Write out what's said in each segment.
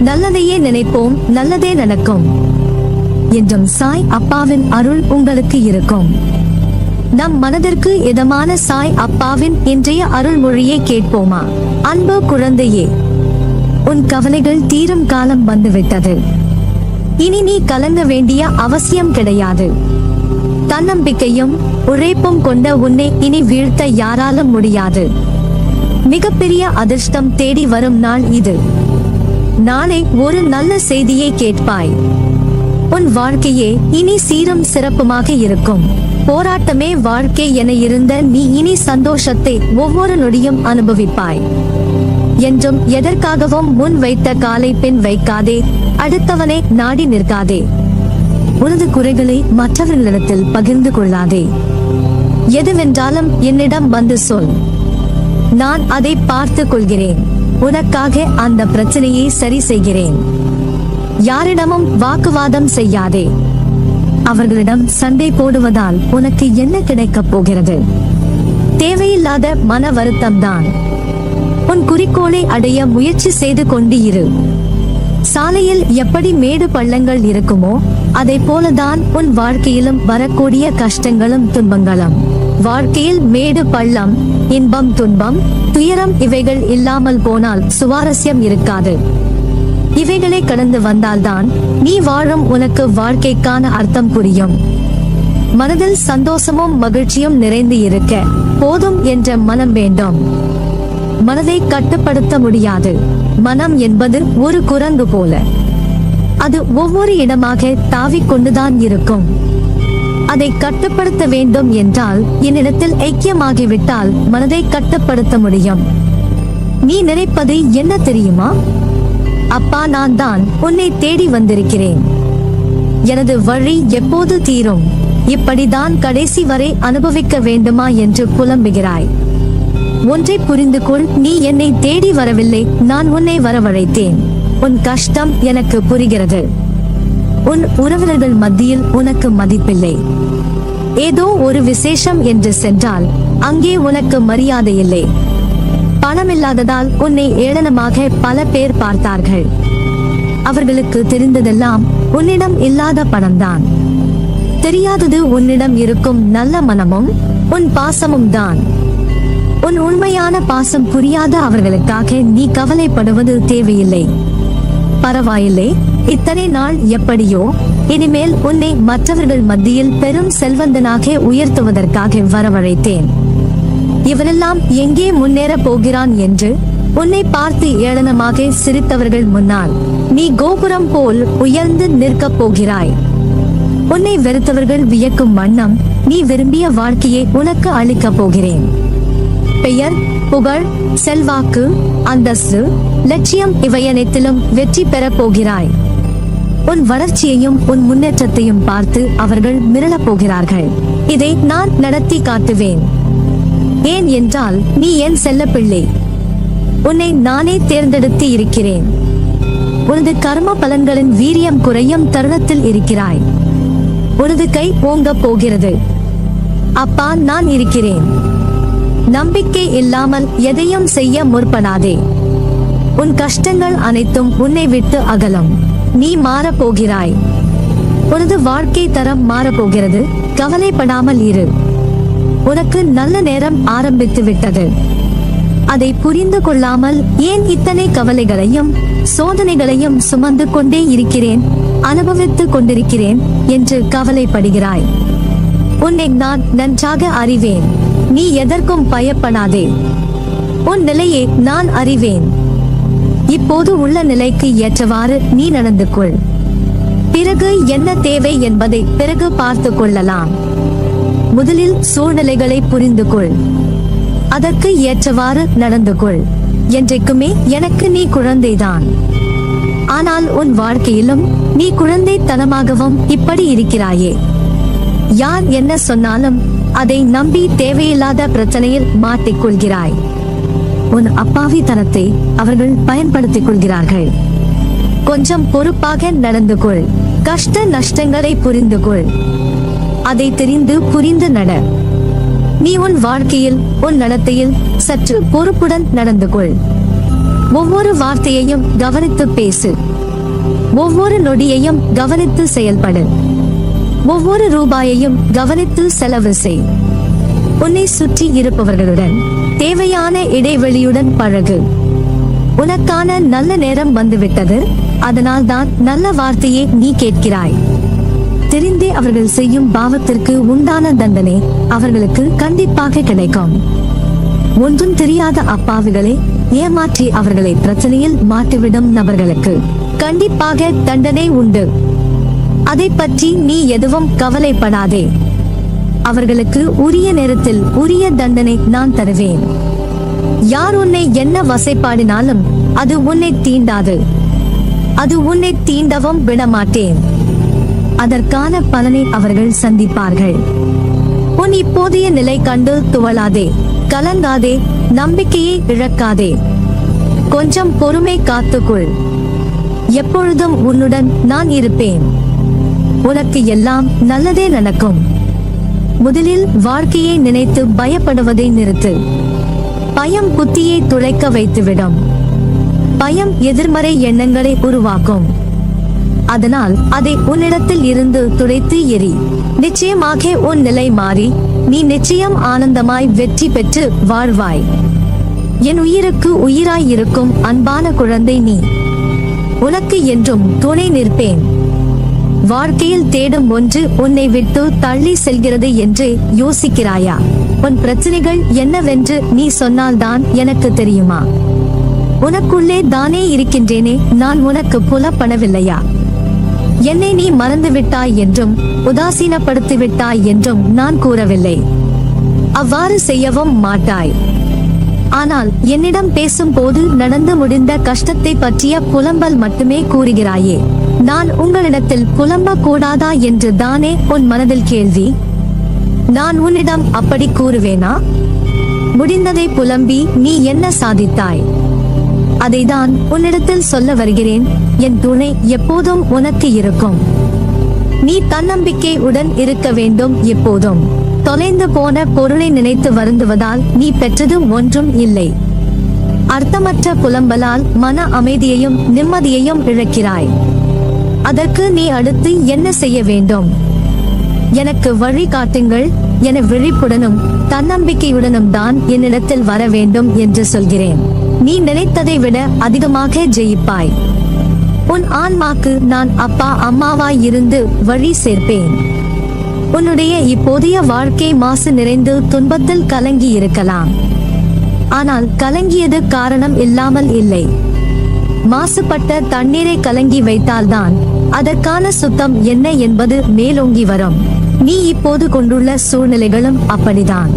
நல்லதையே நினைப்போம் நல்லதே நடக்கும். என்றும் சாய் அப்பாவின் அருள் உங்களுக்கு இருக்கும். நம் மனதிற்கு இதமான சாய் அப்பாவின் இன்றைய அருள்மொழியை கேட்போமா? அன்பு குழந்தையே உன் கவலைகள் தீரும் காலம் வந்துவிட்டது. இனி நீ கலங்க வேண்டிய அவசியம் கிடையாது. தன்னம்பிக்கையும் உழைப்பும் கொண்ட உன்னை இனி வீழ்த்த யாராலும் முடியாது. மிகப்பெரிய அதிர்ஷ்டம் தேடி வரும் நாள் இது. நாளை ஒரு நல்ல செய்தியை கேட்பாய். உன் வாழ்க்கையே இனி சீரும் சிறப்புமாக இருக்கும். போராட்டமே வாழ்க்கை என இருந்த நீ இனி சந்தோஷத்தை ஒவ்வொரு நொடியும் அனுபவிப்பாய். என்றும் எதற்காகவும் முன் வைத்த காலை பின் வைக்காதே அடுத்தவனை நாடி நிற்காதே. உனது குறைகளை மற்றவர்களிடத்தில் பகிர்ந்து கொள்ளாதே. எதுவென்றாலும் என்னிடம் வந்து சொல். நான் அதை பார்த்துக் கொள்கிறேன். உனக்காக அந்த பிரச்சனையை சரி செய்கிறேன். யாரிடமும் வாக்குவாதம் செய்யாதே. அவர்களிடம் சண்டை போடுவதால் உனக்கு என்ன கிடைக்கப் போகிறது? தேவையில்லாத மன வருத்தம்தான். உன் குறிக்கோளை அடைய முயற்சி செய்து கொண்டு இரு சாலையில் எப்படி மேடு பள்ளங்கள் இருக்குமோ அதை போலதான் உன் வாழ்க்கையிலும் வரக்கூடிய கஷ்டங்களும் துன்பங்களும். வாழ்க்கையில் மேடு பள்ளம் இன்பம் துன்பம் துயரம் இவைகள் இல்லாமல் போனால் சுவாரஸ்யம் இருக்காது. இவைகளை கடந்து வந்தால்தான் நீ வாழும் உனக்கு வாழ்க்கைக்கான அர்த்தம் புரியும். மனதில் சந்தோஷமும் மகிழ்ச்சியும் நிறைந்து இருக்க போதும் என்ற மனம் வேண்டும். மனதை கட்டுப்படுத்த முடியாது. மனம் என்பது ஒரு குரங்கு போல. அது ஒவ்வொரு இடமாக தாவிக் கொண்டுதான் இருக்கும். அதை கட்டுப்படுத்த வேண்டும் என்றால் என்னிடத்தில் ஐக்கியமாகிவிட்டால் மனதை கட்டுப்படுத்த முடியும். நீ நினைப்பது என்ன தெரியுமா? அப்பா நான் தான் உன்னை தேடி வந்திருக்கிறேன். எனது வழி எப்போது தீரும்? இப்படிதான் கடைசி வரை அனுபவிக்க வேண்டுமா என்று புலம்புகிறாய். ஒன்றை புரிந்து கொள் நீ என்னை தேடி வரவில்லை நான் உன்னை வரவழைத்தேன். உன் கஷ்டம் எனக்கு புரிகிறது. உன் உறவினர்கள் மத்தியில் உனக்கு மதிப்பில்லை. ஏதோ ஒரு விசேஷம் என்று சென்றால் அங்கே உனக்கு மரியாதை இல்லை. பணமில்லாததால் உன்னை ஏளனமாக பல பேர் பார்த்தார்கள். அவர்களுக்கு தெரிந்ததெல்லாம் உன்னிடம் இல்லாத பணம்தான். தெரியாதது உன்னிடம் இருக்கும் நல்ல மனமும் உன் பாசமும் தான். உன் உண்மையான பாசம் புரியாத அவர்களுக்காக நீ கவலைப்படுவது தேவையில்லை. பரவாயில்லை இத்தனை நாள் எப்படியோ? இனிமேல் உன்னை மற்றவர்கள் மத்தியில் பெரும் செல்வந்தனாக உயர்த்துவதற்காக வரவழைத்தேன். இவனெல்லாம் எங்கே முன்னேற போகிறான் என்று உன்னை பார்த்து ஏளனமாக சிரித்தவர்கள் முன்னால் நீ கோபுரம் போல் உயர்ந்து நிற்கப் போகிறாய். உன்னை வெறுத்தவர்கள் வியக்கும் வண்ணம் நீ விரும்பிய வாழ்க்கையை உனக்கு அளிக்கப் போகிறேன். பெயர் புகழ் செல்வாக்கு அந்தஸ்து லட்சியம் இவையனைத்திலும் வெற்றி பெறப் போகிறாய். உன் வளர்ச்சியையும் உன் முன்னேற்றத்தையும் பார்த்து அவர்கள் மிரளப் போகிறார்கள். இதை நான் நடத்தி காட்டுவேன். ஏன் என்றால் நீ என் செல்லப்பிள்ளை. உன்னை நானே தேர்ந்தெடுத்து இருக்கிறேன். உனது கர்ம பலன்களின் வீரியம் குறையும் தருணத்தில் இருக்கிறாய். உனது கை ஓங்கப் போகிறது. அப்பா நான் இருக்கிறேன். நம்பிக்கை இல்லாமல் எதையும் செய்ய முற்படாதே. உன் கஷ்டங்கள் அனைத்தும் உன்னை விட்டு அகலும். நீ மாறப் போகிறாய் உனது வாழ்க்கை தரம் மாறப்போகிறது. கவலைப்படாமல் இரு. உனக்கு நல்ல நேரம் ஆரம்பித்து விட்டது. அதை புரிந்து கொள்ளாமல் ஏன் இத்தனை கவலைகளையும் சோதனைகளையும் சுமந்து கொண்டே இருக்கிறேன் அனுபவித்துக் கொண்டிருக்கிறேன் என்று கவலைப்படுகிறாய். உன்னை நான் நன்றாக அறிவேன். நீ எதற்கும் பயப்படாதே. உன் நிலையை நான் அறிவேன். இப்போது உள்ள நிலைக்கு ஏற்றவாறு நீ நடந்து கொள். பிறகு என்ன தேவை என்பதை பிறகு பார்த்து கொள்ளலாம். முதலில் சூழ்நிலைகளை புரிந்து கொள். அதற்கு ஏற்றவாறு நடந்து கொள். என்றைக்குமே எனக்கு நீ குழந்தைதான். ஆனால் உன் வாழ்க்கையிலும் நீ குழந்தைத்தனமாகவும் இப்படி இருக்கிறாயே. யார் என்ன சொன்னாலும் அதை நம்பி தேவையில்லாத பிரச்சனையில் மாட்டிக்கொள்கிறாய். உன் அப்பாவித்தனத்தை அவர்கள் பயன்படுத்திக் கொள்கிறார்கள். கொஞ்சம் பொறுப்பாக நடந்து கொள். கஷ்ட நஷ்டங்களை புரிந்து கொள். அதை தெரிந்து புரிந்து நட. நீ உன் வாழ்க்கையில் உன் நடத்தையில் சற்று பொறுப்புடன் நடந்து கொள். ஒவ்வொரு வார்த்தையையும் கவனித்து பேசு. ஒவ்வொரு நொடியையும் கவனித்து செயல்படு. ஒவ்வொரு ரூபாயையும் கவனித்து செலவு செய். உன்னை சுற்றி இருப்பவர்களுடன் தேவையான இடைவெளியுடன் பழகு. உனக்கான நல்ல நேரம் வந்துவிட்டது அதனால் தான் நல்ல வார்த்தையை நீ கேட்கிறாய். தெரிந்தே அவர்கள் செய்யும் பாவத்திற்கு உண்டான தண்டனை அவர்களுக்கு கண்டிப்பாக கிடைக்கும். ஒன்றும் தெரியாத அப்பாவிகளை ஏமாற்றி அவர்களை பிரச்சனையில் மாட்டிவிடும் நபர்களுக்கு கண்டிப்பாக தண்டனை உண்டு. அதை பற்றி நீ எதுவும் கவலைப்படாதே. அவர்களுக்கு உரிய நேரத்தில் உரிய தண்டனை நான் தருவேன். யார் உன்னை என்ன வசைப்பாடினாலும் அது உன்னை தீண்டாது. அது உன்னை தீண்டவும் விடமாட்டேன். அதற்கான பலனை அவர்கள் சந்திப்பார்கள். உன் இப்போதைய நிலை கண்டு துவளாதே கலங்காதே நம்பிக்கையை இழக்காதே. கொஞ்சம் பொறுமை காத்துக்கொள். எப்பொழுதும் உன்னுடன் நான் இருப்பேன். உனக்கு எல்லாம் நல்லதே நடக்கும். முதலில் வாழ்க்கையை நினைத்து பயப்படுவதை நிறுத்து. பயம் புத்தியை துளைக்க வைத்துவிடும். பயம் எதிர்மறை எண்ணங்களை உருவாக்கும். அதனால் அதை உன்னிடத்தில் இருந்து துடைத்து எறி நிச்சயமாக உன் நிலை மாறி நீ நிச்சயம் ஆனந்தமாய் வெற்றி பெற்று வாழ்வாய். என் உயிருக்கு உயிராய் இருக்கும் அன்பான குழந்தை நீ. உனக்கு என்றும் துணை நிற்பேன். வாழ்க்கையில் தேடும் ஒன்று உன்னை விட்டு தள்ளி செல்கிறது என்று யோசிக்கிறாயா? உன் பிரச்சனைகள் என்னவென்று நீ சொன்னால்தான் எனக்கு தெரியுமா? உனக்குள்ளே தானே இருக்கின்றேனே நான் உனக்கு புலப்படவில்லையா? என்னை நீ மறந்து விட்டாய் என்றும் உதாசீனப்படுத்தி விட்டாய் என்றும் நான் கூறவில்லை. அவ்வாறு செய்யவும் மாட்டாய். ஆனால் என்னிடம் பேசும்போது நடந்து முடிந்த கஷ்டத்தை பற்றிய புலம்பல் மட்டுமே கூறுகிறாயே. நான் உங்களிடத்தில் புலம்ப கூடாதா என்று தானே உன் மனதில் கேள்வி? நான் உன்னிடம் அப்படி கூறுவேனா? முடிந்ததை புலம்பி நீ என்ன சாதித்தாய்? அதைதான் உன்னிடத்தில் சொல்ல வருகிறேன். என் துணை எப்போதும் உனக்கு இருக்கும். நீ தன்னம்பிக்கை உடன் இருக்க வேண்டும் எப்போதும். தொலைந்து போன பொருளை நினைத்து வருந்துவதால் நீ பெற்றது ஒன்றும் இல்லை. அர்த்தமற்ற புலம்பலால் மன அமைதியையும் நிம்மதியையும் இழக்கிறாய். அதற்கு நீ அடுத்து என்ன செய்ய வேண்டும்? எனக்கு வழி காட்டுங்கள் என விழிப்புடனும் தன்னம்பிக்கையுடனும் தான் என்னிடத்தில் வர வேண்டும் என்று சொல்கிறேன். நீ நினைத்ததை விட அதிகமாக ஜெயிப்பாய். உன் ஆன்மாக்கு நான் அப்பா அம்மாவாய் இருந்து வழி சேர்ப்பேன். உன்னுடைய இப்போதைய வாழ்க்கை மாசு நிறைந்து துன்பத்தில் கலங்கி இருக்கலாம். ஆனால் கலங்கியது காரணம் இல்லாமல் இல்லை. மாசுபட்ட தண்ணீரை கலங்கி வைத்தால்தான் அதற்கான சுத்தம் என்ன என்பது மேலோங்கி வரும். நீ இப்போது கொண்டுள்ள சூழ்நிலைகளும் அப்படிதான்.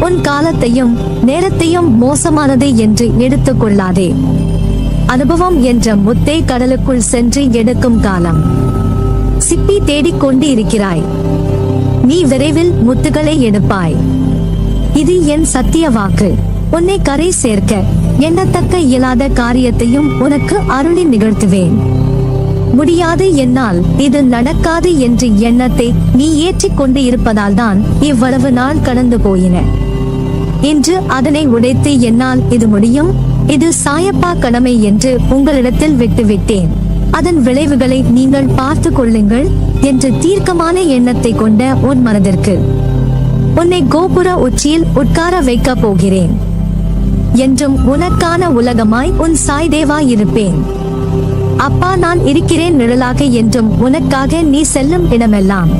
உன் காலத்தையும் நேரத்தையும் மோசமானது என்று எடுத்துக் கொள்ளாதே. அனுபவம் என்ற முத்தை கடலுக்குள் சென்று எடுக்கும் காலம். சிப்பி தேடிக் கொண்டு இருக்கிறாய் நீ விரைவில் முத்துகளை எடுப்பாய். இது என் சத்திய வாக்கு. உன்னை கரை சேர்க்க எண்ணத்தக்க இயலாத காரியத்தையும் உனக்கு அருளி நிகழ்த்துவேன். முடியாது என்னால் இது நடக்காது என்ற எண்ணத்தை நீ ஏற்றிக் கொண்டு இருப்பதால் தான் இவ்வளவு நாள் கடந்து போயின. இன்று அதனை உடைத்து என்னால் இது முடியும்? இது சாயப்பா கடமை என்று உங்களிடத்தில் விட்டுவிட்டேன். அதன் விளைவுகளை நீங்கள் பார்த்து கொள்ளுங்கள் என்று தீர்க்கமான எண்ணத்தை கொண்ட உன் மனதிற்கு. உன்னை கோபுர உச்சியில் உட்கார வைக்கப் போகிறேன். என்றும் உனக்கான உலகமாய் உன் சாய்தேவா இருப்பேன் அப்பா நான் இருக்கிறேன் நிழலாக என்றும் உனக்காக நீ செல்லும் இடமெல்லாம்.